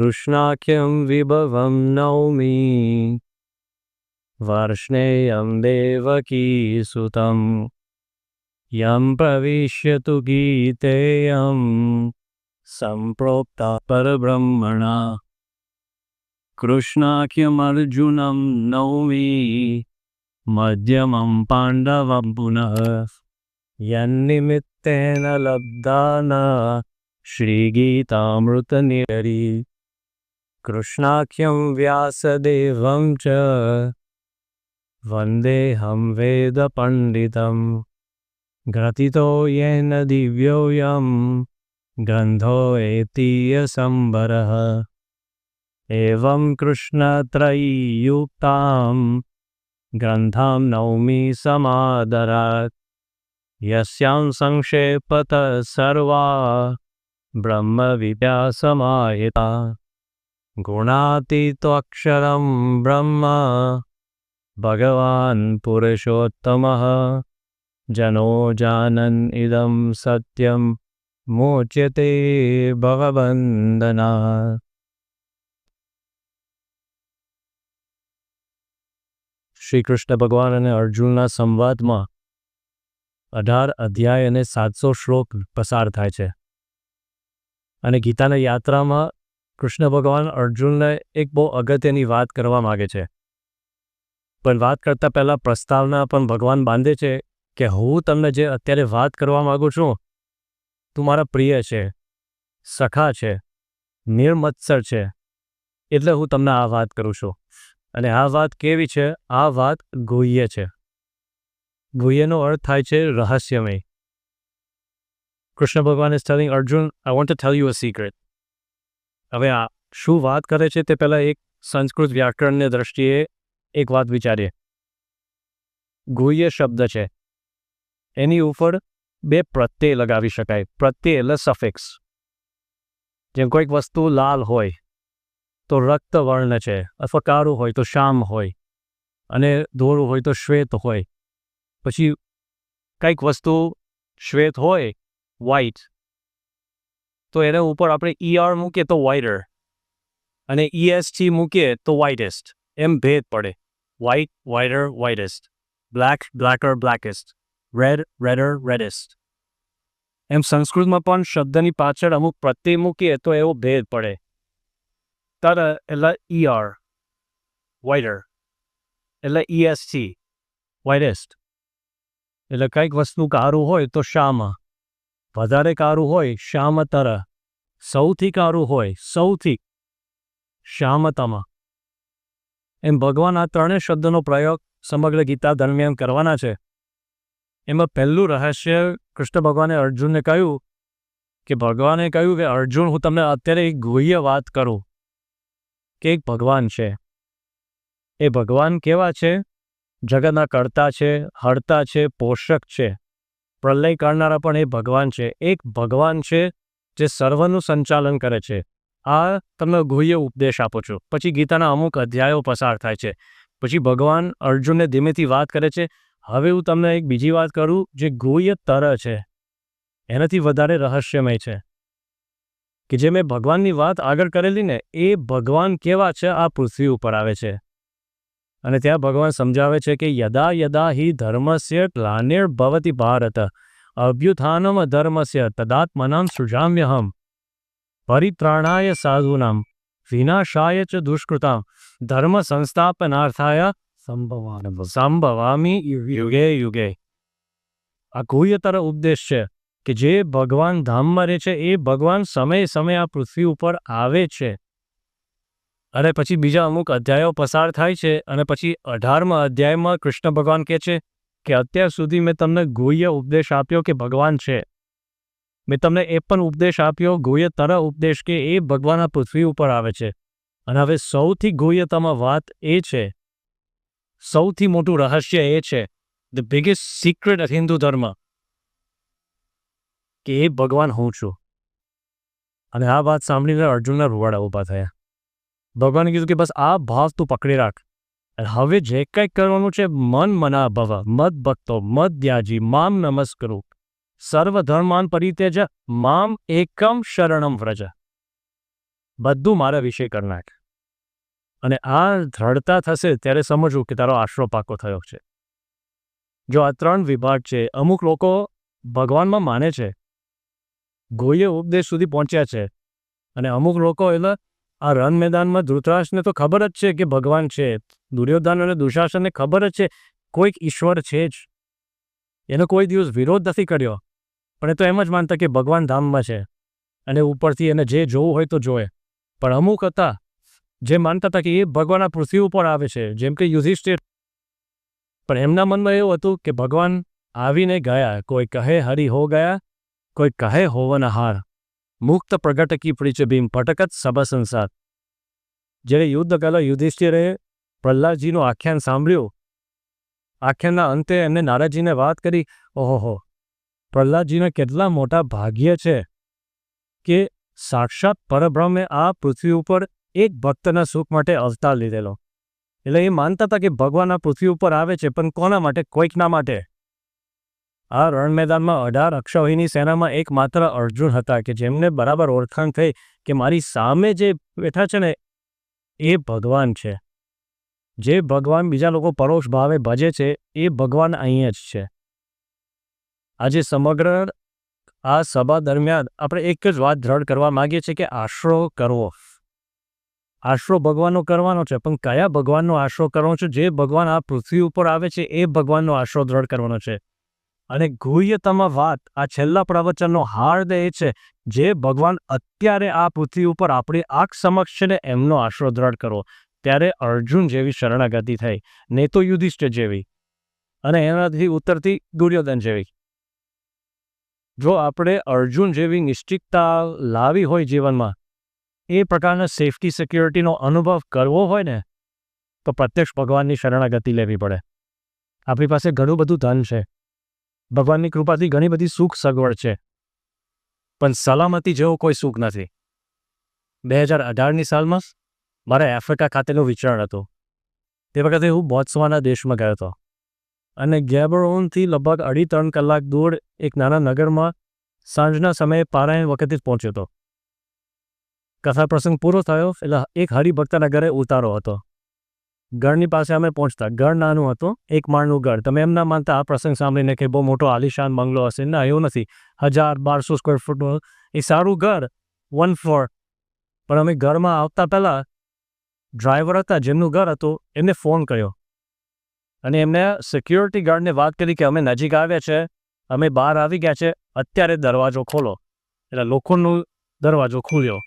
कृष्णाख्यं विभवं नौमि वर्ष्णेयं देवकीसुतं यं प्रविश्यतु गीतेयं सम्प्रोक्ता परब्रह्मणा कृष्णाख्यमर्जुनं नौमि मध्यमं पाण्डवं पुनः यन्निमित्तेन लब्धान श्रीगीतामृतनिरी कृष्णाख्यं व्यासदेवं च वन्देऽहं वेदपण्डितं ग्रथितो येन दिव्योऽयं गन्धोऽतीयसम्बरः एवं कृष्णत्रयीयुक्तां ग्रन्थां नौमि समादरात् यस्यां संक्षेपतः सर्वा ब्रह्मविद्यासमाहिता गुणातीतोऽक्षरं ब्रह्म भगवान् पुरुषोत्तमः जनो जानन् इदं सत्यं मोच्यते भवबन्धनात् શ્રી કૃષ્ણ ભગવાન અને અર્જુનના સંવાદમાં અઢાર અધ્યાય અને સાતસો શ્લોક પસાર થાય છે અને ગીતાના યાત્રામાં કૃષ્ણ ભગવાન અર્જુનને એક બહુ અગત્યની વાત કરવા માગે છે. પણ વાત કરતાં પહેલાં પ્રસ્તાવના પણ ભગવાન બાંધે છે કે હું તમને જે અત્યારે વાત કરવા માગું છું, તું મારા પ્રિય છે, સખા છે, નિર્મત્સર છે, એટલે હું તમને આ વાત કરું છું. અને આ વાત કેવી છે? આ વાત ગુહ્ય છે. ગુહ્યનો અર્થ થાય છે રહસ્યમય. કૃષ્ણ ભગવાન is telling Arjun I want to tell you a secret હવે આ શું વાત કરે છે તે પહેલાં એક સંસ્કૃત વ્યાકરણની દ્રષ્ટિએ એક વાત વિચારીએ. ગુહ્ય શબ્દ છે. એની ઉપર બે પ્રત્યય લગાવી શકાય. પ્રત્યય એટલે સફિક્સ જેમ કોઈક વસ્તુ લાલ હોય, તો રક્તવર્ણ છે, અથવા કાળું હોય, તો શામ હોય, અને ધોળું હોય, તો શ્વેત હોય. પછી કંઈક વસ્તુ શ્વેત હોય વ્હાઈટ તો એના ઉપર આપણે ઈઆર મૂકીએ તો વાઇડર અને ઈએસટી મૂકીએ તો વ્હાઇટેસ્ટ એમ ભેદ પડે. White whiter whitest black blacker blackest red redder reddest એમ સંસ્કૃતમાં પણ શબ્દની પાછળ અમુક પ્રત્યય મૂકીએ તો એવો ભેદ પડે. તર એટલે ઈઆર વ્હાઇટર એટલે ઈએસટી વ્હાઇટેસ્ટ એટલે કંઈક વસ્તુ કારું હોય તો શામાં વધારે કારું હોય શ્યામતર સૌથી કારું હોય સૌથી. શ્યામતમાં એમ ભગવાન આ ત્રણેય શબ્દનો પ્રયોગ સમગ્ર ગીતા દરમિયાન કરવાના છે. એમાં પહેલું રહસ્ય કૃષ્ણ ભગવાને અર્જુનને કહ્યું કે, ભગવાને કહ્યું કે, અર્જુન, હું તમને અત્યારે એક ગુહ્ય વાત કરું. કે એક ભગવાન છે. એ ભગવાન કેવા છે? જગતના કર્તા છે, હરતા છે, પોષક છે. પ્રલય કરનારા પણ એ ભગવાન છે, એક ભગવાન છે જે સર્વનું સંચાલન કરે છે. આ તમને ગુહ્ય ઉપદેશ આપો છો. પછી ગીતાના અમુક અધ્યાયો પસાર થાય છે. પછી ભગવાન અર્જુનને ધીમેથી વાત કરે છે. હવે હું તમને એક બીજી વાત કરું, જે ગુહ્ય તર છે. એનાથી વધારે રહસ્યમય છે. કે જે મેં ભગવાનની વાત આગળ કરેલી ને, એ ભગવાન કેવા છે, આ પૃથ્વી ઉપર આવે છે. અને ત્યાં ભગવાન સમજાવે છે કે યદા યદા હિ ધર્મસ્ય ગ્લાનિર ભવતી ભારત અભ્યુત્થાનમ ધર્મસ્ય તદાત્મનામ સૃજામ્યહમ પરિત્રાણાય સાધુનામ વિનાશાય ચ દુષ્કૃતામ ધર્મ સંસ્થાપનાર્થાય સંભવાન સંભવામી યુગે યુગે આ ગુહ્યતર ઉપદેશ છે કે જે ભગવાન ધામમાં રહે છે એ ભગવાન સમય સમય આ પૃથ્વી ઉપર આવે છે. અને પછી બીજા અમુક અધ્યાયો પસાર થાય છે અને પછી અઢારમા અધ્યાયમાં કૃષ્ણ ભગવાન કહે છે કે અત્યાર સુધી મેં તમને ગુહ્ય ઉપદેશ આપ્યો કે ભગવાન છે. મેં તમને એ પણ ઉપદેશ આપ્યો ગુહ્ય તર ઉપદેશ કે એ ભગવાન આ પૃથ્વી ઉપર આવે છે. અને હવે સૌથી ગુહ્યતમ વાત એ છે, સૌથી મોટું રહસ્ય એ છે ધ બિગેસ્ટ સિક્રેટ હિન્દુ ધર્મ, કે એ ભગવાન હું છું. અને આ વાત સાંભળીને અર્જુનના રૂવાડા ઊભા થયા. ભગવાને કીધું કે બસ આ ભાવ તું પકડી રાખ. હવે જે કંઈક કરવાનું છે, મન મના ભવ, મદ ભક્તો, મદ ધ્યાજી મામ નમસ્કરુ. સર્વ ધર્માન પરિતેજ, મામ એકમ શરણમ વ્રજ. બધું મારા વિશે કરી નાખ. અને આ દ્રઢતા થશે ત્યારે સમજવું કે તારો આશરો પાકો થયો છે. જો આ ત્રણ વિભાગ છે, અમુક લોકો ભગવાનમાં માને છે. ગોયે ઉપદેશ સુધી પહોંચ્યા છે. અને અમુક લોકો એટલે આ રણ મેદાનમાં ધૃતરાષ્ટ્રને તો ખબર જ છે કે ભગવાન છે. દુર્યોધન અને દુશાસનને ખબર જ છે કોઈક ઈશ્વર છે જ. એનો કોઈ દિવસ વિરોધ નથી કર્યો. પણ એ તો એમ જ માનતા કે ભગવાન ધામમાં છે. અને ઉપરથી એને જે જોવું હોય તો જોવે. પણ અમુક હતા જે માનતા હતા કે એ ભગવાન આ પૃથ્વી ઉપર આવે છે, જેમ કે યુધિષ્ઠિર. પણ એમના મનમાં એવું હતું કે ભગવાન આવીને ગયા, કોઈ કહે હરિ હો ગયા, કોઈ કહે હોવન હાર મુક્ત પ્રગટકી કી ભીમ ભટકત સભા સંસાર. જ્યારે યુદ્ધ કલા યુધિષ્ઠિરે પ્રહલાદજીનું આખ્યાન સાંભળ્યું. આખ્યાનના અંતે એમને નારાજીને વાત કરી ઓહો પ્રહલાદજીને કેટલા મોટા ભાગ્ય છે કે સાક્ષાત પરબ્રહ્મે આ પૃથ્વી ઉપર એક ભક્તના સુખ માટે અવતાર લીધેલો. એટલે એ માનતા હતા કે ભગવાન આ પૃથ્વી ઉપર આવે છે, પણ કોના માટે? કોઈકના માટે. આ રણ મેદાનમાં અઢાર અક્ષૌહિની સેનામાં એકમાત્ર અર્જુન હતા કે જેમને બરાબર ઓળખાણ થઈ કે મારી સામે જે બેઠા છે ને, એ ભગવાન છે. જે ભગવાન બીજા લોકો પરોક્ષ ભાવે ભજે છે, એ ભગવાન અહીંયા જ છે. આજે સમગ્ર આ સભા દરમિયાન આપણે એક જ વાત દ્રઢ કરવા માંગીએ છીએ કે આશરો કરવો. આશરો ભગવાનનો કરવાનો છે, પણ કયા ભગવાનનો આશરો કરવાનો છે? જે ભગવાન આ પૃથ્વી ઉપર આવે છે, એ ભગવાનનો આશરો દ્રઢ કરવાનો છે. અને ગુહ્યતમાં વાત આ છેલ્લા પ્રવચનનો હાર્દ એ છે જે ભગવાન અત્યારે આ પૃથ્વી ઉપર આપણી આંખ સમક્ષ છે ને એમનો આશરો દ્રઢ કરવો ત્યારે અર્જુન જેવી શરણાગતિ થઈ, ને તો યુધિષ્ઠિર જેવી અને એનાથી ઉતરતી દુર્યોધન જેવી. જો આપણે અર્જુન જેવી નિશ્ચિતતા લાવી હોય જીવનમાં, એ પ્રકારના સેફટી સિક્યોરિટીનો અનુભવ કરવો હોય ને, તો પ્રત્યક્ષ ભગવાનની શરણાગતિ લેવી પડે. આપણી પાસે ઘણું બધું ધન છે. ભગવાનની કૃપાથી ઘણી બધી સુખ સગવડ છે. પણ સલામતી જેવો કોઈ સુખ નથી. બે હજાર અઢારની સાલમાં મારે આફ્રિકા ખાતેનું વિચરણ હતું. તે વખતે હું બોત્સવાના દેશમાં ગયો હતો. અને ગેબરોનથી લગભગ અઢી ત્રણ કલાક દૂર એક નાના નગરમાં સાંજના સમયે પારાયણ વખતે જ પહોંચ્યો હતો. કથા પ્રસંગ પૂરો થયો એટલે એક હરિભક્તના ઘરે ઉતારો હતો. ઘરની પાસે અમે પહોંચતા. ઘર નાનું હતું, એક માળનું ઘર તમે એમ ના માનતા આ પ્રસંગ સાંભળીને કે બહુ મોટો આલિશાન બંગલો હશે. ના, એવું નથી. હજાર બારસો સ્ક્વેર ફૂટનું એ સારું ઘર વન ફ્લોર પણ અમે ઘરમાં આવતા પહેલાં ડ્રાઈવર હતા, જેમનું ઘર હતું, એમને ફોન કર્યો. અને એમને સિક્યોરિટી ગાર્ડને વાત કરી કે અમે નજીક આવ્યા છે, અમે બહાર આવી ગયા છે, અત્યારે દરવાજો ખોલો. એટલે લોખંડનો દરવાજો ખુલ્યો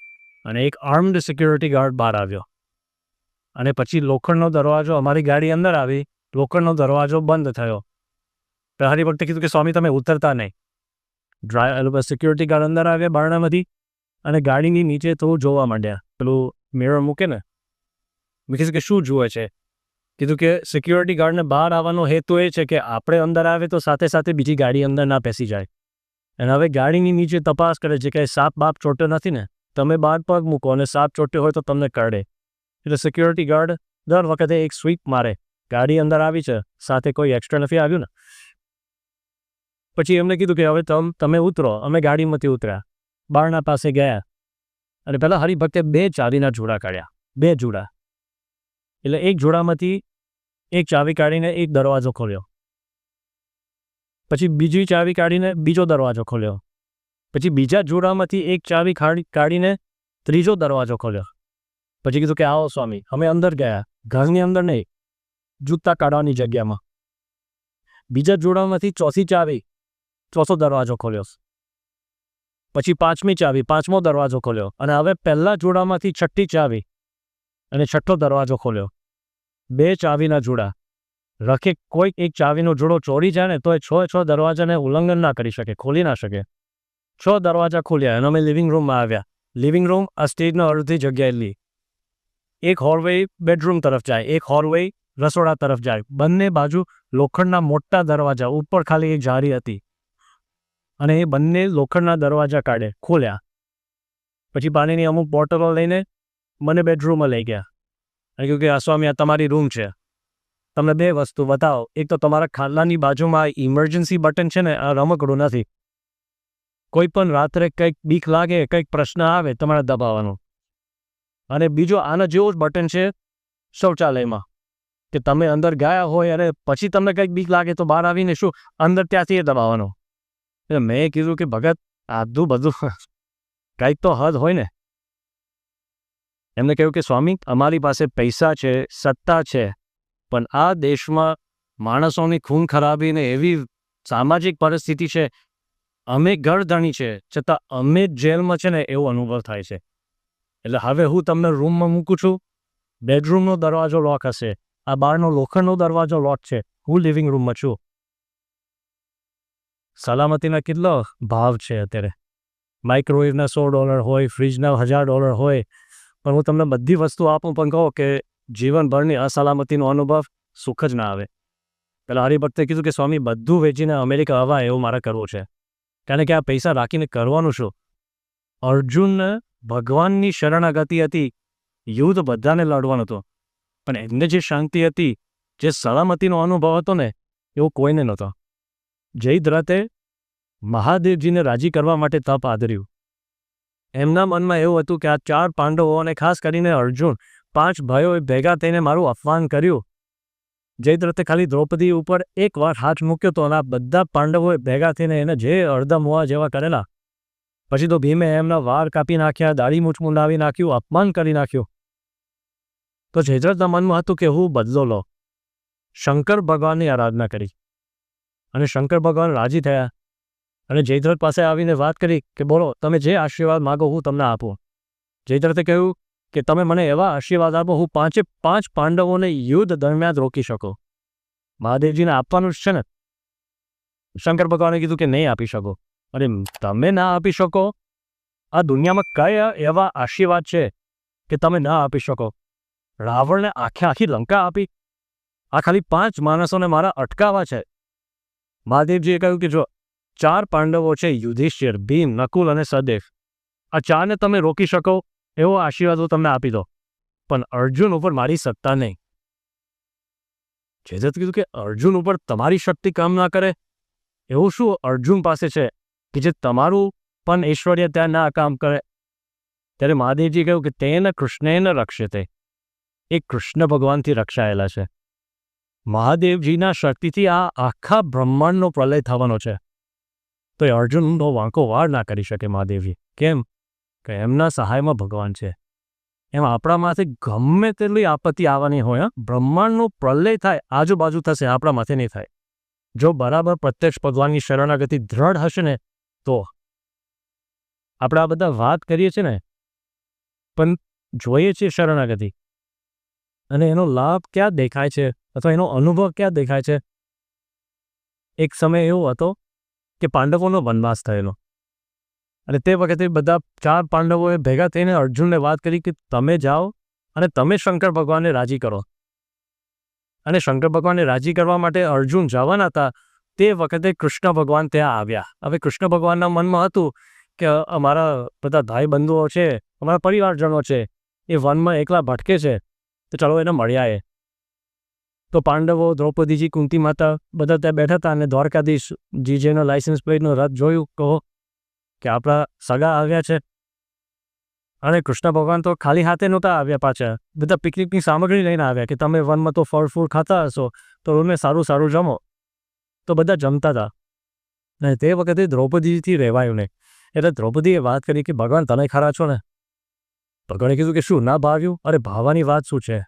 અને એક આર્મ્ડ સિક્યોરિટી ગાર્ડ બહાર આવ્યો. અને પછી લોખંડનો દરવાજો અમારી ગાડી અંદર આવી, લોખંડનો દરવાજો બંધ થયો. પ્રહારી વખતે કીધું કે, સ્વામી, તમે ઉતરતા નહીં. ડ્રાઈવર સિક્યોરિટી ગાર્ડ અંદર આવ્યા બારણામાંથી અને ગાડીની નીચે તો જોવા માંડ્યા. પેલું મિરર મૂકે ને. મેં કીધું કે, શું જુએ છે? કીધું કે, સિક્યોરિટી ગાર્ડને બહાર આવવાનો હેતુ એ છે કે આપણે અંદર આવે તો સાથે સાથે બીજી ગાડી અંદર ના પેસી જાય. અને હવે ગાડીની નીચે તપાસ કરે છે કે સાપ બાપ ચોટ્યો નથી ને? તમે બાર પગ મૂકો અને સાપ ચોટ્યો હોય તો તમને કરડે. એટલે સિક્યોરિટી ગાર્ડ દર વખતે એક સ્વીપ મારે. ગાડી અંદર આવી છે, સાથે કોઈ એક્સ્ટ્રા નથી આવ્યું ને. પછી એમને કીધું કે હવે તમ, તમે ઉતરો, અમે ગાડીમાંથી ઉતર્યા. બારણા પાસે ગયા. અને પહેલાં હરિભક્તે બે ચાવીના જોડા કાઢ્યા. બે જોડા. એટલે એક જોડામાંથી એક ચાવી કાઢીને એક દરવાજો ખોલ્યો. પછી બીજી ચાવી કાઢીને બીજો દરવાજો ખોલ્યો. પછી બીજા જોડામાંથી એક ચાવી કાઢીને ત્રીજો દરવાજો ખોલ્યો. પછી કીધું કે આવો સ્વામી, અમે અંદર ગયા. ઘરની અંદર નહીં, જૂતા કાઢવાની જગ્યામાં. બીજા જોડામાંથી ચોથી ચાવી, ચોથો દરવાજો ખોલ્યો. પછી પાંચમી ચાવી, પાંચમો દરવાજો ખોલ્યો. અને હવે પહેલા જોડામાંથી છઠ્ઠી ચાવી અને છઠ્ઠો દરવાજો ખોલ્યો. બે ચાવીના જોડા. રખે કોઈક એક ચાવીનો જોડો ચોરી જાય ને તો એ છ છ દરવાજાને ઉલ્લંઘન ના કરી શકે, ખોલી ના શકે. છ દરવાજા ખોલ્યા અને અમે લિવિંગ રૂમમાં આવ્યા. લિવિંગ રૂમ, આ સ્ટેજના અડધી જગ્યાએ લી. એક હોલવે બેડરૂમ તરફ જાય, એક હોલવે રસોડા તરફ જાય. બંને બાજુ લોખંડના મોટા દરવાજા, ઉપર ખાલી એક જારી હતી. અને એ બંને લોખંડના દરવાજા કાઢે, ખોલ્યા. પછી પાણીની અમુક બોટલો લઈને મને બેડરૂમમાં લઈ ગયા. અને કહ્યું કે, આ સ્વામી, આ તમારી રૂમ છે. તમને બે વસ્તુ બતાવો. એક તો તમારા ખાલાની બાજુમાં ઇમરજન્સી બટન છે ને, આ રમકડું નથી. કોઈ પણ રાત્રે કંઈક બીક લાગે, કંઈક પ્રશ્ન આવે તમારે દબાવવાનું. અને બીજો આના જેવો જ બટન છે શૌચાલયમાં. કે તમે અંદર ગયા હોય અને પછી તમને કંઈક બીક લાગે તો બહાર આવીને શું? અંદર ત્યાંથી એ દબાવવાનો. એટલે મેં કીધું કે, ભગત આધું બધું કંઈક તો હદ હોય ને. એમને કહ્યું કે, સ્વામી, અમારી પાસે પૈસા છે, સત્તા છે, પણ આ દેશમાં માણસોની ખૂન ખરાબીને એવી સામાજિક પરિસ્થિતિ છે, અમે ગળધણી છે, છતાં અમે જેલમાં છે ને, એવો અનુભવ થાય છે. એટલે હવે હું તમને રૂમમાં મૂકું છું. બેડરૂમનો દરવાજો લોક હશે. આ બહારનો લોખંડનો દરવાજો લોક છે. હું લિવિંગ રૂમમાં છું. સલામતીના કેટલો ભાવ છે અત્યારે? માઇક્રોવેવના સો ડોલર હોય ફ્રીજના હજાર ડોલર હોય. પણ હું તમને બધી વસ્તુ આપું પણ કહો કે જીવનભરની અસલામતીનો અનુભવ સુખ જ ના આવે. પેલા હરિભક્તે કીધું કે, સ્વામી, બધું વેચીને અમેરિકા આવવા, એવું મારે કરવું છે. કારણ કે આ પૈસા રાખીને કરવાનું શું? અર્જુનને ભગવાનની શરણાગતિ હતી. યુદ્ધ બધાને લડવાનું હતું. પણ એમને જે શાંતિ હતી, જે સલામતીનો અનુભવ હતો ને, એવો કોઈને નહોતો. જયદ્રથે મહાદેવજીને રાજી કરવા માટે તપ આદર્યું. એમના મનમાં એવું હતું કે આ ચાર પાંડવો અને ખાસ કરીને અર્જુન, પાંચ ભાઈઓએ ભેગા થઈને મારું અપમાન કર્યું. જયદ્રથે ખાલી દ્રૌપદી ઉપર એક વાર હાથ મૂક્યો તો અને આ બધા પાંડવોએ ભેગા થઈને એને જે અડધા હોવા જેવા કરેલા પછી તો ભીમે એમના વાર કાપી નાખ્યા, દાઢી મૂછ મુંડાવી નાખ્યું, અપમાન કરી નાખ્યું. તો જયદ્રથના મનમાં હતું કે હું બદલો લો શંકર ભગવાનની આરાધના કરી. અને શંકર ભગવાન રાજી થયા. અને જયદ્રથ પાસે આવીને વાત કરી કે બોલો, તમે જે આશીર્વાદ માગો હું તમને આપું. જયદ્રથે કહ્યું કે તમે મને એવા આશીર્વાદ આપો, હું પાંચે પાંચ પાંડવોને યુદ્ધ દરમિયાન રોકી શકો. મહાદેવજીને આપવાનું જ છે ને? શંકર ભગવાને કીધું કે નહીં આપી શકો. અરે, તમે ના આપી શકો? આ દુનિયામાં કયા એવા આશીર્વાદ છે કે તમે ના આપી શકો? રાવણને આખે આખી લંકા આપી? આ ખાલી પાંચ માણસોને મારા અટકાવવા છે. મહાદેવજીએ કહ્યું કે જો ચાર પાંડવો છે, યુધિષ્ઠિર, ભીમ, નકુલ અને સદેવ, આ ચારને તમે રોકી શકો, એવો આશીર્વાદ હું તમને આપી દો પણ અર્જુન ઉપર મારી સત્તા નહીં. જેજત કીધું કે અર્જુન ઉપર તમારી શક્તિ કામ ના કરે. એવું શું અર્જુન પાસે છે? કે જે તમારું પણ ઐશ્વર્ય ત્યાં ના કામ કરે. ત્યારે મહાદેવજી કહ્યું કે તેને કૃષ્ણેન રક્ષતે એ કૃષ્ણ ભગવાનથી રક્ષાયેલા છે. મહાદેવજીના શક્તિથી આ આખા બ્રહ્માંડનો પ્રલય થવાનો છે. તો એ અર્જુનનો વાંકો વાર ના કરી શકે મહાદેવજી. કેમ? કે એમના સહાયમાં ભગવાન છે. એમ આપણામાંથી ગમે તેટલી આપત્તિ આવવાની હોય બ્રહ્માંડનો પ્રલય થાય, આજુબાજુ થશે, આપણા માથે નહીં થાય. જો બરાબર પ્રત્યક્ષ ભગવાનની શરણાગતિ દ્રઢ હશે ને તો આપણે આ બધા વાત કરીએ છીએ ને, પણ જોઈએ છીએ શરણાગતિ. અને એનો લાભ ક્યાં દેખાય છે અથવા એનો અનુભવ ક્યાં દેખાય છે? એક સમય એવો હતો કે પાંડવોનો વનવાસ થયેલો. અને તે વખતે બધા ચાર પાંડવોએ ભેગા થઈને અર્જુનને વાત કરી કે તમે જાઓ અને તમે શંકર ભગવાનને રાજી કરો. અને શંકર ભગવાનને રાજી કરવા માટે અર્જુન જવાના હતા તે વખતે કૃષ્ણ ભગવાન ત્યાં આવ્યા. હવે કૃષ્ણ ભગવાનના મનમાં હતું કે અમારા બધા ભાઈ બંધુઓ છે, અમારા પરિવારજનો છે, એ વનમાં એકલા ભટકે છે, તો ચાલો એને મળ્યા એ તો પાંડવો, દ્રૌપદીજી, કુંતી માતા બધા ત્યાં બેઠા હતા અને દ્વારકાધીશ જીજેનો લાઇસન્સ પ્લેટનો રથ જોયું. કહો, કે આપણા સગા આવ્યા છે. અને કૃષ્ણ ભગવાન તો ખાલી હાથે નહોતા આવ્યા પાછા. બધા પિકનિકની સામગ્રી લઈને આવ્યા કે તમે વનમાં તો ફળ ફૂલ ખાતા હશો, તો રૂમે સારું સારું જમો. તો બધા જમતા હતા. અને તે વખતે દ્રૌપદીથી રહેવાયું નહીં. એટલે દ્રૌપદીએ વાત કરી કે, ભગવાન, તમે ખરા છો ને? ભગવાને કીધું કે, શું ના ભાવ્યું? અરે ભાવવાની વાત શું છે?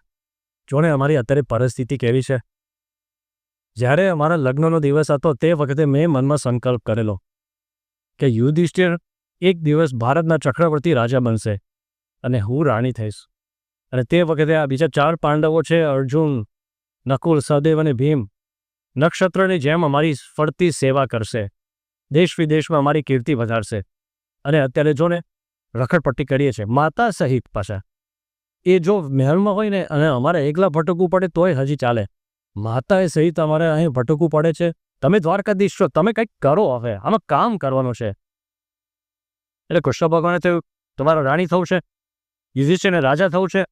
જોને અમારી અત્યારે પરિસ્થિતિ કેવી છે? જ્યારે અમારા લગ્નનો દિવસ હતો, તે વખતે મેં મનમાં સંકલ્પ કરેલો કે યુધિષ્ઠિર એક દિવસ ભારતના ચક્રવર્તી રાજા બનશે અને હું રાણી થઈશ. અને તે વખતે આ બીજા ચાર પાંડવો છે, અર્જુન, નકુલ, સહદેવ અને ભીમ. નક્ષત્રની જેમ અમારી ફરતી સેવા કરશે. દેશ વિદેશમાં અમારી કીર્તિ વધારશે. અને અત્યારે જો ને રખડપટ્ટી કરીએ છીએ, માતા સહિત પાછા. એ જો મહેલમાં હોય ને અને અમારે એકલા ભટકવું પડે તોય હજી ચાલે. માતાએ સહિત અમારે અહીં ભટકવું પડે છે. તમે દ્વારકાધીશ છો, તમે કંઈક કરો હવે, આમાં કામ કરવાનું છે. એટલે કૃષ્ણ ભગવાને થયું, તમારા રાણી થવું છે, યુધિષ્ઠિરને રાજા થવું છે.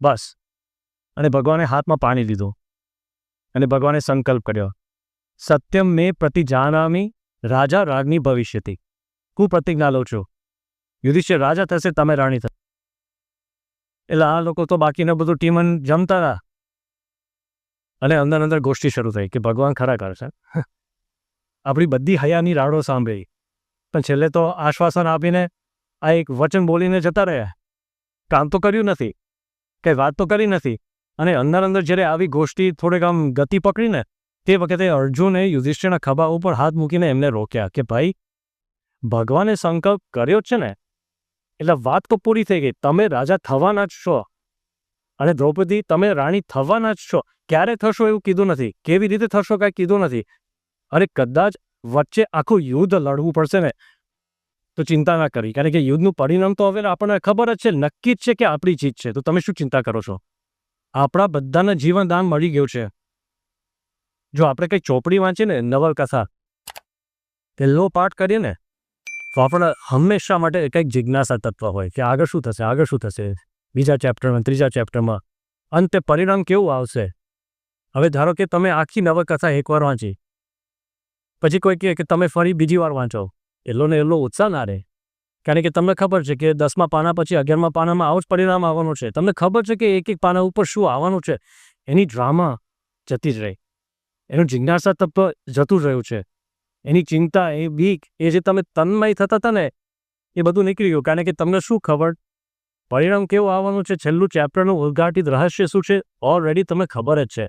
બસ. અને ભગવાને હાથમાં પાણી લીધું. અને ભગવાને સંકલ્પ કર્યો. સત્યમ મેં પ્રતિજાનામી રાજા રાગની ભવિષ્યથી હું પ્રતિજ્ઞા લઉં છું. યુધિષ્ઠિર રાજા થશે, તમે રાણી થશે. એટલે આ લોકો તો બાકીને બધું ટીમન જમતા હતા અને અંદર અંદર ગોષ્ઠી શરૂ થઈ કે ભગવાન ખરા કરશે આપણી બધી હયાની રાડો સાંભળી. પણ છેલ્લે તો આશ્વાસન આપીને આ એક વચન બોલીને જતા રહ્યા. કામ તો કર્યું નથી. કંઈ વાત તો કરી નથી. અને અંદર અંદર જ્યારે આવી ગોષ્ઠી થોડીક આમ ગતિ પકડીને તે વખતે અર્જુને યુધિષ્ઠિરના ખભા ઉપર હાથ મૂકીને એમને રોક્યા કે ભાઈ, ભગવાને સંકલ્પ કર્યો છે ને? એટલે વાત તો પૂરી થઈ ગઈ. તમે રાજા થવાના જ છો. અને દ્રૌપદી, તમે રાણી થવાના જ છો. ક્યારે થશો એવું કીધું નથી. કેવી રીતે થશો કાંઈ કીધું નથી. અરે કદાચ વચ્ચે આખું યુદ્ધ લડવું પડશે ને? તો ચિંતા ના કરી. કારણ કે યુદ્ધનું પરિણામ તો હવે આપણને ખબર જ છે. નક્કી જ છે કે આપણી જીત છે. તો તમે શું ચિંતા કરો છો? આપણા બધાને જીવનદાન મળી ગયું છે. જો આપણે કંઈ ચોપડી વાંચીએ ને નવલકથા પહેલો પાઠ કરીએ ને, તો આપણે હંમેશા માટે કંઈક જિજ્ઞાસા તત્વ હોય કે આગળ શું થશે, આગળ શું થશે, બીજા ચેપ્ટરમાં ત્રીજા ચેપ્ટરમાં અંતે પરિણામ કેવું આવશે? હવે ધારો કે તમે આખી નવલકથા એકવાર વાંચી, પછી કોઈ કહે કે તમે ફરી બીજી વાર વાંચો એટલો ને એટલો ઉત્સાહ ના રહે. કારણ કે તમને ખબર છે કે દસમા પાના પછી અગિયારમા પાનામાં આવું જ પરિણામ આવવાનું છે. તમને ખબર છે કે એક એક પાના ઉપર શું આવવાનું છે? એની ડ્રામા જતી જ રહી. એનું જિજ્ઞાસા તત્વ જતું જ રહ્યું છે. એની ચિંતા, એ બીક, એ જે તમે તન્મય થતા હતા ને, એ બધું નીકળી ગયું. કારણ કે તમને શું ખબર? પરિણામ કેવું આવવાનું છે? છેલ્લું ચેપ્ટરનું ઉદઘાટિત રહસ્ય શું છે? ઓલરેડી તમને ખબર જ છે.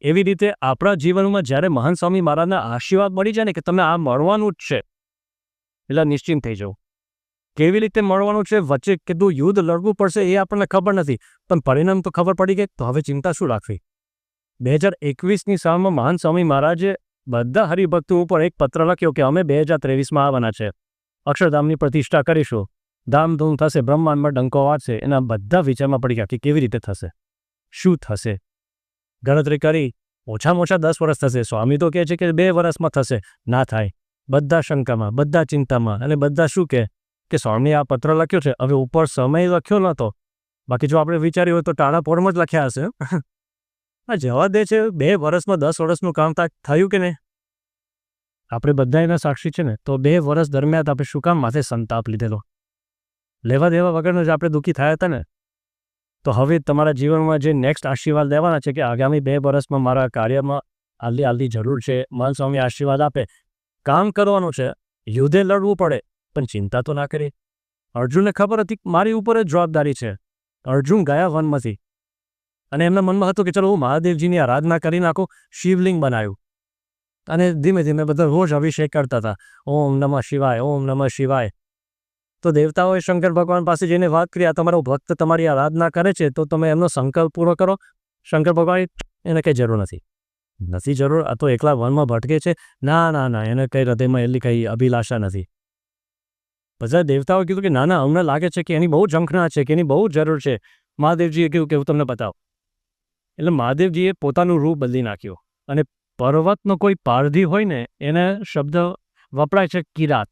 એવી રીતે આપણા જીવનમાં જ્યારે મહાન સ્વામી મહારાજના આશીર્વાદ મળી જાય ને, કે તમે આ મળવાનું જ છે. એટલે નિશ્ચિંત થઈ જવું. કેવી રીતે મળવાનું છે, વચ્ચે કીધું યુદ્ધ લડવું પડશે એ આપણને ખબર નથી, પણ પરિણામ તો ખબર પડી ગઈ, તો હવે ચિંતા શું રાખવી? બે હજાર એકવીસની સાલમાં મહાન સ્વામી મહારાજે બધા હરિભક્તો ઉપર એક પત્ર લખ્યો કે અમે બે હજાર ત્રેવીસમાં આવવાના છે. અક્ષરધામની પ્રતિષ્ઠા કરીશું. ધામધૂમ થશે, બ્રહ્માંડમાં ડંકો વાંચશે એના બધા વિચારમાં પડી ગયા કે કેવી રીતે થશે? શું થશે? ગણતરી કરી, ઓછામાં ઓછા દસ વર્ષ થશે. સ્વામી તો કહે છે કે બે વર્ષમાં થશે. ના થાય. બધા શંકામાં, બધા ચિંતામાં અને બધા શું કહે કે, સ્વામીએ આ પત્ર લખ્યો છે, હવે ઉપર સમય લખ્યો નહોતો. બાકી જો આપણે વિચાર્યું હોય તો ટાળા પોરમાં જ લખ્યા હશે. આ જવા દે છે, બે વર્ષમાં દસ વર્ષનું કામ થયું કે નહીં? આપણે બધા એના સાક્ષી છે ને, તો બે વર્ષ દરમિયાન આપણે શું કામ માથે સંતાપ લીધેલો? લેવા દેવા વગરનો જ આપણે દુઃખી થયા હતા ને? તો હવે તમારા જીવનમાં જે નેક્સ્ટ આશીર્વાદ લેવાના છે કે આગામી બે વર્ષમાં મારા કાર્યમાં આલી આલી જરૂર છે મન સ્વામી આશીર્વાદ આપે કામ કરવાનું છે, યુદ્ધે લડવું પડે, પણ ચિંતા તો ના કરી. અર્જુનને ખબર હતી મારી ઉપર જ જવાબદારી છે. અર્જુન ગયા વનમાંથી. અને એમના મનમાં હતું કે ચલો હું મહાદેવજીની આરાધના કરી નાખું, શિવલિંગ બનાવ્યું. અને ધીમે ધીમે બધા રોજ અભિષેક કરતા હતા. ઓમ નમઃ શિવાય, ઓમ નમઃ શિવાય. તો દેવતાઓએ શંકર ભગવાન પાસે જઈને વાત કરી, આ તમારો ભક્ત તમારી આરાધના કરે છે, તો તમે એમનો સંકલ્પ પૂરો કરો. શંકર ભગવાન એને કંઈ જરૂર નથી. નથી જરૂર, આ તો એકલા વનમાં ભટકે છે. ના ના ના, એને કંઈ હૃદયમાં એટલી કંઈ અભિલાષા નથી. બધા દેવતાઓ કીધું કે ના ના અમને લાગે છે કે એની બહુ ઝંખના છે, કે એની બહુ જરૂર છે. મહાદેવજીએ કહ્યું કે હું તમને બતાવ. એટલે મહાદેવજીએ પોતાનું રૂપ બદલી નાખ્યું. અને પર્વતનો કોઈ પારધી હોય ને, એને શબ્દ વપરાય છે કિરાત.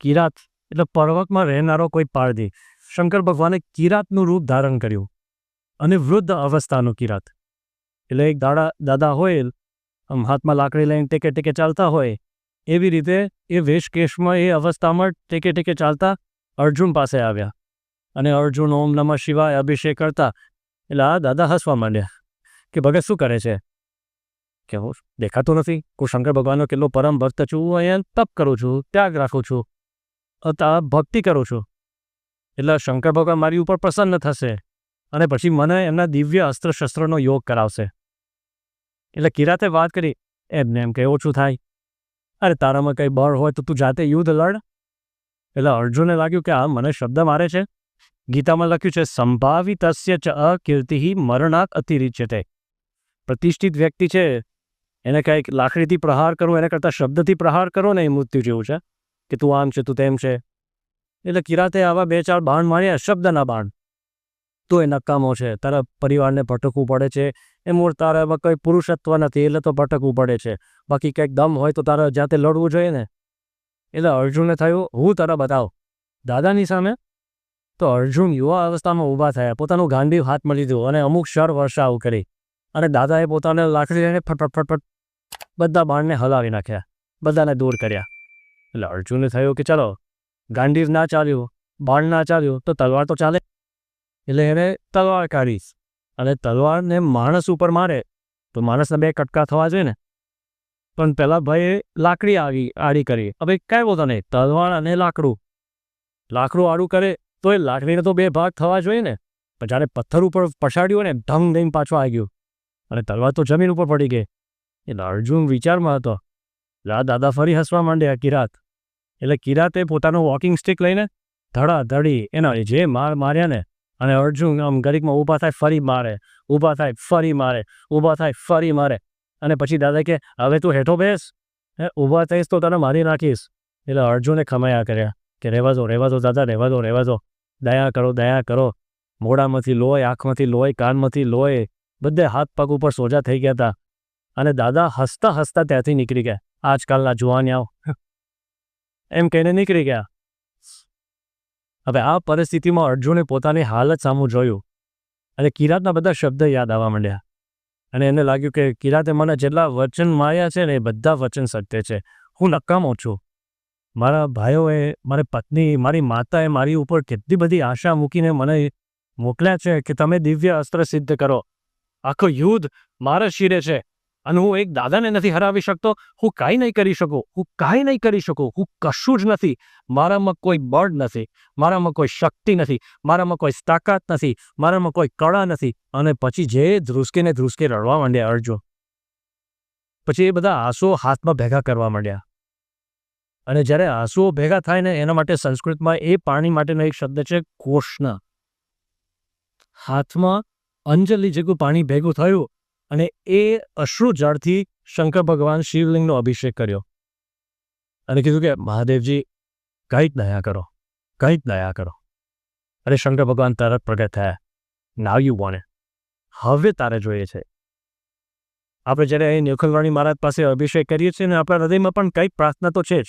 કિરાત, એટલે પર્વતમાં રહેનારો કોઈ પારધી. શંકર ભગવાને કિરાતનું રૂપ ધારણ કર્યું. અને વૃદ્ધ અવસ્થાનું કિરાત. એટલે એક દાડા, દાદા હોય, આમ હાથમાં લાકડી લઈને ટેકે ટેકે ચાલતા હોય, એવી રીતે એ વેશકેશમાં એ અવસ્થામાં ટેકે ટેકે ચાલતા અર્જુન પાસે આવ્યા. અને અર્જુન ઓમ નમઃ શિવાય અભિષેક કરતા, એટલે આ દાદા હસવા માંડ્યા, કે ભગત શું કરે છે? કે હું દેખાતું નથી હું શંકર ભગવાનનો કેટલો પરમ ભક્ત છું હું અહીંયા તપ કરું છું, ત્યાગ રાખું છું અતા ભક્તિ કરું છું. એટલે શંકર ભગવાન મારી ઉપર પ્રસન્ન થશે, અને પછી મને એમના દિવ્ય અસ્ત્ર શસ્ત્રનો યોગ કરાવશે. એટલે કિરાતે વાત કરી, એમને એમ કે ઓછું થાય. અરે તારામાં કંઈ બળ હોય તો તું જાતે યુદ્ધ લડ. એટલે અર્જુને લાગ્યું કે આ મને શબ્દ મારે છે. ગીતામાં લખ્યું છે, સંભાવિતસ્ય ચ અકીર્તિ મરણાત અતિરિચ્યતે. પ્રતિષ્ઠિત વ્યક્તિ છે, એને કંઈક લાકડીથી પ્રહાર કરો, એના કરતાં શબ્દથી પ્રહાર કરો ને એ મૃત્યુ જેવું છે. કે તું આમ છે, તું તેમ છે. એટલે કિરાતે આવા બે ચાર બાણ માર્યા શબ્દના બાણ. તો એ નકામો છે. તારા પરિવારને ભટકવું પડે છે. એમ તારામાં કંઈ પુરુષત્વ નથી, એટલે તો ભટકવું પડે છે. બાકી કંઈક દમ હોય તો તારે જાતે લડવું જોઈએ ને? એટલે અર્જુનને થયું, હું તારા બતાવ. દાદાની સામે તો અર્જુન યુવા અવસ્થામાં ઊભા થયા. પોતાનું ગાંડીવ હાથમાં લીધું અને અમુક શર વર્ષાઓ કરી. અને દાદાએ પોતાને લાકડી લઈને ફટ ફટ ફટ બધા બાણને હલાવી નાખ્યા. બધાને દૂર કર્યા. એટલે અર્જુને થયું કે ચાલો ગાંડીવ ના ચાલ્યું, બાણ ના ચાલ્યું, તો તલવાર તો ચાલે. એટલે એને તલવાર કાઢીશ. અને તલવારને માણસ ઉપર મારે, તો માણસના બે કટકા થવા જોઈએ ને. પણ પેલા ભાઈએ લાકડી આવી આડી કરી. હવે કાંઈ બોલતો નહીં, તલવાર અને લાકડું. લાકડું આડું કરે, તો એ લાકડીને તો બે ભાગ થવા જોઈએ ને. પણ જ્યારે પથ્થર ઉપર પછાડ્યું ને, ધમ દઈને પાછો આવી ગયું. અને તલવાર તો જમીન ઉપર પડી ગઈ. એટલે અર્જુન વિચારમાં હતો. લા દાદા ફરી હસવા માંડ્યા કિરાત. એટલે કિરાતે પોતાનો વોકિંગ સ્ટિક લઈને ધડા ધડી એના જે માર માર્યા ને અને અર્જુન આમ ગરીકમાં ઊભા થાય, ફરી મારે. ઊભા થાય, ફરી મારે. ઊભા થાય, ફરી મારે. અને પછી દાદા કે, હવે તું હેઠો બેસ. હે, ઊભા થઈશ તો તને મારી નાખીશ. એટલે અર્જુને ખમાયા કર્યા કે રહેવા દો રહેવા દો દાદા રહેવા દો રહેવા દો દયા કરો દયા કરો. મોઢામાંથી લોહી, આંખમાંથી લોહી, કાનમાંથી લોહી. બધે હાથ, પગ ઉપર સોજા થઈ ગયા હતા અને દાદા હસતા હસતા ત્યાંથી નીકળી ગયા. આજકાલના જુવાનિયાઓ. એમ કહીને નીકળી ગયા. હવે આ પરિસ્થિતિમાં અર્જુને પોતાની હાલત સામું જોયું અને કિરાતના બધા શબ્દ યાદ આવવા માંડ્યા. અને એને લાગ્યું કે કિરાતે મને જેટલા વચન માર્યા છે ને એ બધા વચન સત્ય છે. હું નકામો છું. મારા ભાઈઓએ, મારી પત્ની, મારી માતાએ મારી ઉપર કેટલી બધી આશા મૂકીને મને મોકલ્યા છે કે તમે દિવ્ય અસ્ત્ર સિદ્ધ કરો. આખો યુદ્ધ મારા શિરે છે. અને હું એક દાદાને નથી હરાવી શકતો. હું કાંઈ નહીં કરી શકું. હું કાંઈ નહીં કરી શકું. હું કશું જ નથી. મારામાં કોઈ બળ નથી. મારામાં કોઈ શક્તિ નથી. મારામાં કોઈ તાકાત નથી. મારામાં કોઈ કળા નથી. અને પછી જે ધ્રુસકે ને ધ્રુસકે રડવા માંડ્યા અર્જુન. પછી એ બધા આંસુઓ હાથમાં ભેગા કરવા માંડ્યા. અને જ્યારે આંસુઓ ભેગા થાય ને એના માટે સંસ્કૃતમાં એ પાણી માટેનો એક શબ્દ છે, કોષ્ણ. હાથમાં અંજલિ જેવું પાણી ભેગું થયું અને એ અશ્રુ જળથી શંકર ભગવાન શિવલિંગનો અભિષેક કર્યો. અને કીધું કે, મહાદેવજી, કંઈક દયા કરો, કંઈક દયા કરો. અરે શંકર ભગવાન તરત પ્રગટ થયા. નાવ યુ વોને હવે તારે જોઈએ છે. આપણે જ્યારે અહીં નિખલવાણી મહારાજ પાસે અભિષેક કરીએ છીએ ને આપણા હૃદયમાં પણ કંઈક પ્રાર્થના તો છે જ.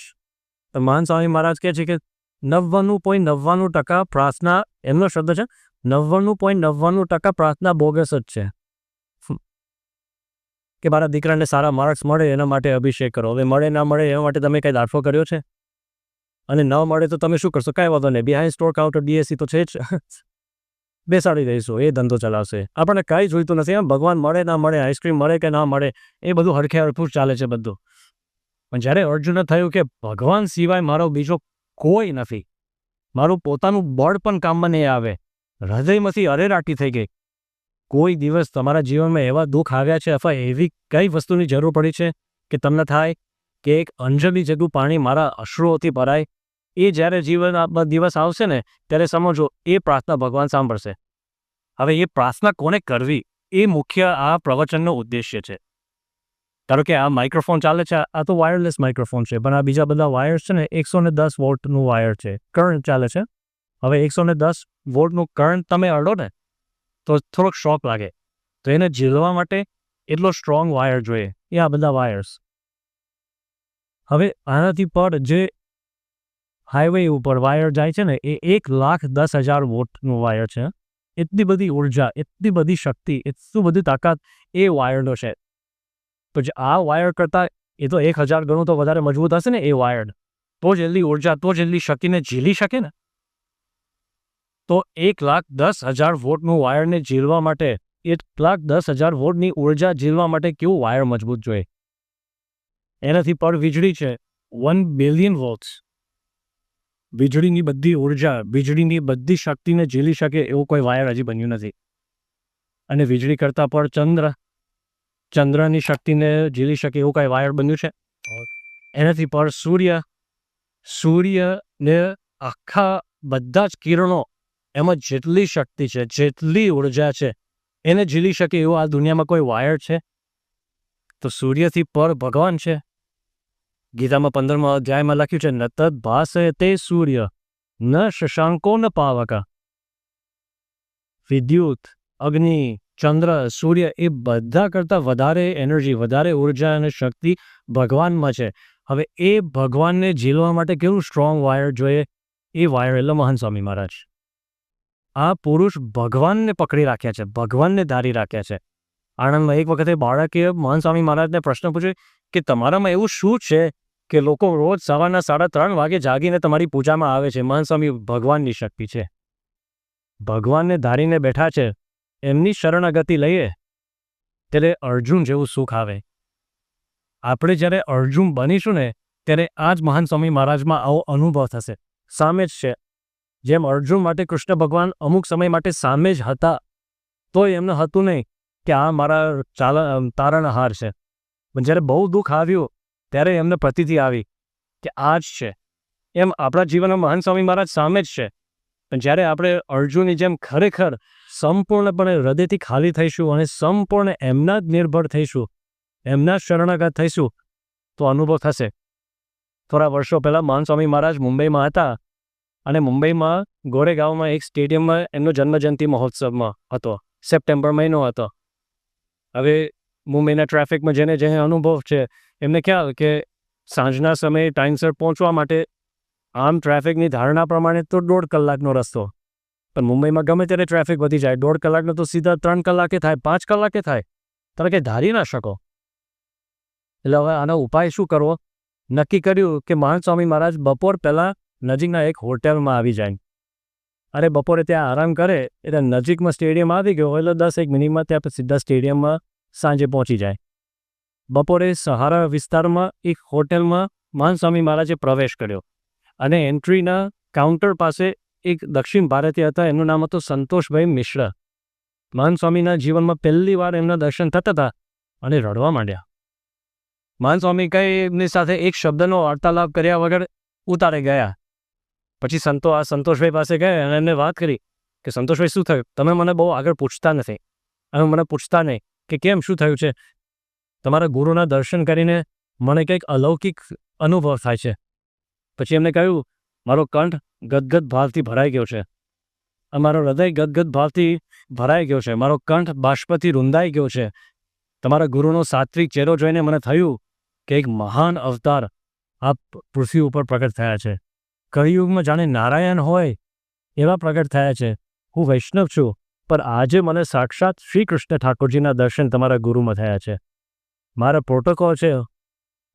તો મહાન સ્વામી મહારાજ કહે છે કે, નવ્વાણું પોઈન્ટ નવ્વાણું ટકા પ્રાર્થના, એમનો શબ્દ છે, નવ્વાણું પોઈન્ટ નવ્વાણું ટકા પ્રાર્થના બોગસ જ છે. કે મારા દીકરાને સારા માર્ક્સ મળે એના માટે અભિષેક કરો. હવે મળે, ના મળે એના માટે તમે કંઈ દાખલો કર્યો છે? અને ન મળે તો તમે શું કરશો? કાંઈ વાંધો નહીં. બિહાઇન્ડ સ્ટોર કાઉન્ટર ડીએસસી તો છે જ. બેસાડી દઈશું. એ ધંધો ચલાવશે. આપણને કાંઈ જોઈતું નથી. એમ ભગવાન મળે, ના મળે આઈસ્ક્રીમ મળે કે ના મળે, એ બધું હરખે હરખું ચાલે છે બધું. પણ જ્યારે અર્જુને થયું કે ભગવાન સિવાય મારો બીજો કોઈ નથી, મારું પોતાનું બળ પણ કામમાં નહીં આવે, હૃદયમાંથી અરેરાટી થઈ ગઈ કોઈ દિવસ તમારા જીવનમાં એવા દુઃખ આવ્યા છે અથવા એવી કઈ વસ્તુની જરૂર પડી છે કે તમને થાય કે એક અંજલિ જેટલું પાણી મારા અશ્રુઓથી ભરાય? એ જ્યારે જીવન દિવસ આવશે ને, ત્યારે સમજો, એ પ્રાર્થના ભગવાન સાંભળશે. હવે એ પ્રાર્થના કોને કરવી? એ મુખ્ય આ પ્રવચનનો ઉદ્દેશ્ય છે. ધારો કે આ માઇક્રોફોન ચાલે છે, આ તો વાયરલેસ માઇક્રોફોન છે, પણ આ બીજા બધા વાયર્સ છે ને, એકસો ને દસ વોલ્ટનું વાયર છે, કરંટ ચાલે છે. હવે એકસો ને દસ વોલ્ટનું કરંટ તમે અડો ને તો થોડોક શોક લાગે. તો એને ઝીલવા માટે એટલો સ્ટ્રોંગ વાયર જોઈએ. એ આ બધા વાયર્સ હવે આનાથી પર જે હાઈવે ઉપર વાયર જાય છે ને, એ એક લાખ દસ હજાર વોટનું વાયર છે. એટલી બધી ઊર્જા, એટલી બધી શક્તિ, એટલું બધી તાકાત એ વાયરનો છે. તો જે આ વાયર કરતાં એ તો એક હજાર ગણું તો વધારે મજબૂત હશે ને એ વાયર તો જ એટલી ઊર્જા, તો જ એટલી શક્તિને ઝીલી શકે ને. તો એક લાખ દસ હજાર વોટનું વાયરને ઝીલવા માટે એક લાખ દસ હજાર વોટની ઊર્જા ઝીલવા માટે કેવું વાયર મજબૂત જોઈએ? એનાથી પર વીજળી છે વન બિલિયન વોટ્સ વીજળીની બધી ઊર્જા, વીજળીની બધી શક્તિને ઝીલી શકે એવું કોઈ વાયર હજી બન્યું નથી. અને વીજળી કરતાં પણ ચંદ્ર, ચંદ્રની શક્તિને ઝીલી શકે એવું કાંઈ વાયર બન્યું છે? એનાથી પર સૂર્ય, સૂર્યને આખા બધા જ કિરણો એમાં જેટલી શક્તિ છે, જેટલી ઊર્જા છે, એને ઝીલી શકે એવું આ દુનિયામાં કોઈ વાયર છે? તો સૂર્યથી પર ભગવાન છે. ગીતામાં પંદરમાં અધ્યાયમાં લખ્યું છે, ન તદ ભાષે તે સૂર્ય, ન શશાંકો ન પાવકા. વિદ્યુત, અગ્નિ, ચંદ્ર, સૂર્ય એ બધા કરતાં વધારે એનર્જી, વધારે ઊર્જા અને શક્તિ ભગવાનમાં છે. હવે એ ભગવાનને ઝીલવા માટે કેવું સ્ટ્રોંગ વાયર જોઈએ? એ વાયર એટલે મહાન સ્વામી મહારાજ. આ પુરુષ ભગવાનને પકડી રાખ્યા છે, ભગવાનને ધારી રાખ્યા છે. આણંદમાં એક વખતે બાળકે મહાન સ્વામી મહારાજને પ્રશ્ન પૂછ્યો કે તમારામાં એવું શું છે કે લોકો રોજ સવારના સાડા ત્રણ વાગે જાગીને તમારી પૂજામાં આવે છે? મહાન સ્વામી ભગવાનની શક્તિ છે. ભગવાનને ધારીને બેઠા છે, એમની શરણાગતિ લઈએ. ત્યારે અર્જુન જેવું સુખ આવે. આપણે જ્યારે અર્જુન બનીશું ને, ત્યારે આ જ મહાન સ્વામી મહારાજમાં આવો અનુભવ થશે. સામે જ છે. જેમ અર્જુન માટે કૃષ્ણ ભગવાન અમુક સમય માટે સામે જ હતા, તોય એમને હતું નહીં કે આ મારા ચાલ તારણહાર છે. પણ જ્યારે બહુ દુઃખ આવ્યું, ત્યારે એમને પ્રતિથી આવી કે આ જ છે. એમ આપણા જીવનમાં મહાન સ્વામી મહારાજ સામે જ છે. પણ જ્યારે આપણે અર્જુનની જેમ ખરેખર સંપૂર્ણપણે હૃદયથી ખાલી થઈશું અને સંપૂર્ણ એમના જ નિર્ભર થઈશું, એમના જ શરણાગત થઈશું, તો અનુભવ થશે. થોડા વર્ષો પહેલાં મહાન સ્વામી મહારાજ મુંબઈમાં હતા અને મુંબઈમાં ગોરેગાંવમાં એક સ્ટેડિયમમાં એમનો જન્મજયંતિ મહોત્સવમાં હતો. સપ્ટેમ્બર મહિનો હતો. હવે મુંબઈના ટ્રાફિકમાં જેને જે અનુભવ છે, એમને ખ્યાલ કે સાંજના સમયે ટાઈમસર પહોંચવા માટે આમ ટ્રાફિકની ધારણા પ્રમાણે તો દોઢ કલાકનો રસ્તો. પણ મુંબઈમાં ગમે ત્યારે ટ્રાફિક વધી જાય, દોઢ કલાકનો તો સીધા ત્રણ કલાકે થાય, પાંચ કલાકે થાય. તમે કંઈ ધારી ના શકો. એટલે હવે આનો ઉપાય શું કરવો? નક્કી કર્યું કે મહાન સ્વામી મહારાજ બપોર પહેલાં નજીકના એક હોટેલમાં આવી જાય. અરે બપોરે ત્યાં આરામ કરે એટલે નજીકમાં સ્ટેડિયમ આવી ગયો એટલે દસ એક મિનિટમાં ત્યાં સીધા સ્ટેડિયમમાં સાંજે પહોંચી જાય. બપોરે સહારા વિસ્તારમાં એક હોટેલમાં માનસ્વામી મહારાજે પ્રવેશ કર્યો અને એન્ટ્રીના કાઉન્ટર પાસે એક દક્ષિણ ભારતીય હતા એમનું નામ હતું સંતોષભાઈ મિશ્ર. માનસ્વામીના જીવનમાં પહેલી વાર એમના દર્શન થતા હતા અને રડવા માંડ્યા. માનસ્વામી કંઈ એમની સાથે એક શબ્દનો વાર્તાલાપ કર્યા વગર ઉતારે ગયા. પછી સંતો આ સંતોષભાઈ પાસે ગયા અને એમને વાત કરી કે, સંતોષભાઈ, શું થયું? તમે મને બહુ આગળ પૂછતા નથી. અને મને પૂછતા નહીં કે કેમ શું થયું છે? તમારા ગુરુના દર્શન કરીને મને કંઈક અલૌકિક અનુભવ થાય છે. પછી એમને કહ્યું, મારો કંઠ ગદગદ ભાવથી ભરાઈ ગયો છે. મારો હૃદય ગદગદ ભાવથી ભરાઈ ગયો છે. મારો કંઠ બાષ્પથી રૂંધાઈ ગયો છે. તમારા ગુરુનો સાત્વિક ચહેરો જોઈને મને થયું કે એક મહાન અવતાર આ પૃથ્વી ઉપર પ્રગટ થયા છે. કળિયુગમાં જાણે નારાયણ હોય એવા પ્રગટ થયા છે. હું વૈષ્ણવ છું, પણ આજે મને સાક્ષાત શ્રી કૃષ્ણ ઠાકોરજીના દર્શન તમારા ગુરુમાં થયા છે. મારા પ્રોટોકોલ છે,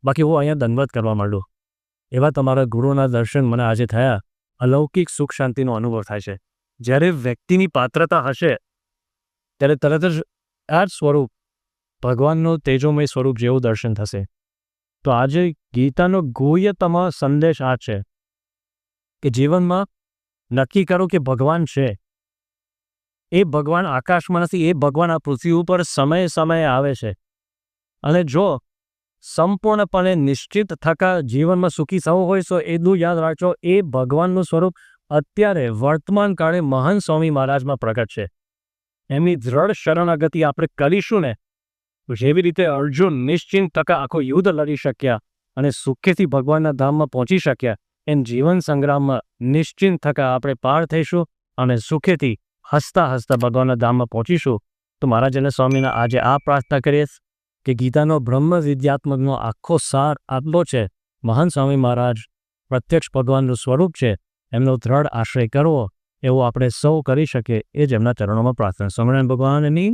બાકી હું અહીંયા દંડવત કરવા માંડું. એવા તમારા ગુરુના દર્શન મને આજે થયા, અલૌકિક સુખ શાંતિનો અનુભવ થાય છે. જ્યારે વ્યક્તિની પાત્રતા હશે, ત્યારે તરત જ આ સ્વરૂપ, ભગવાનનું તેજોમય સ્વરૂપ જેવું દર્શન થશે. તો આજે ગીતાનો ગુહ્યતમ સંદેશ આ છે. કે જીવનમાં નક્કી કરો કે ભગવાન છે. એ ભગવાન આકાશમાં નથી, એ ભગવાન આ પૃથ્વી ઉપર સમયે સમયે આવે છે. અને જો સંપૂર્ણપણે નિશ્ચિત થકા જીવનમાં સુખી થવું હોય, તો એટલું યાદ રાખજો, એ ભગવાનનું સ્વરૂપ અત્યારે વર્તમાન કાળે મહાન સ્વામી મહારાજમાં પ્રગટ છે. એમની દ્રઢ શરણાગતિ આપણે કરીશું ને જેવી રીતે અર્જુન નિશ્ચિંત ટકા આખો યુદ્ધ લડી શક્યા અને સુખેથી ભગવાનના ધામમાં પહોંચી શક્યા એમ જીવન સંગ્રામમાં નિશ્ચિંત થકા આપણે પાર થઈશું અને સુખેથી હસતા હસતા ભગવાનના ધામમાં પહોંચીશું. તો મહારાજ સ્વામીના આજે આ પ્રાર્થના કરીએ કે ગીતાનો બ્રહ્મ વિદ્યાત્મકનો આખો સાર આટલો છે. મહાન સ્વામી મહારાજ પ્રત્યક્ષ ભગવાનનું સ્વરૂપ છે. એમનો દ્રઢ આશ્રય કરવો એવો આપણે સૌ કરી શકીએ એ જ એમના ચરણોમાં પ્રાર્થના. સ્વામિનારાયણ ભગવાનની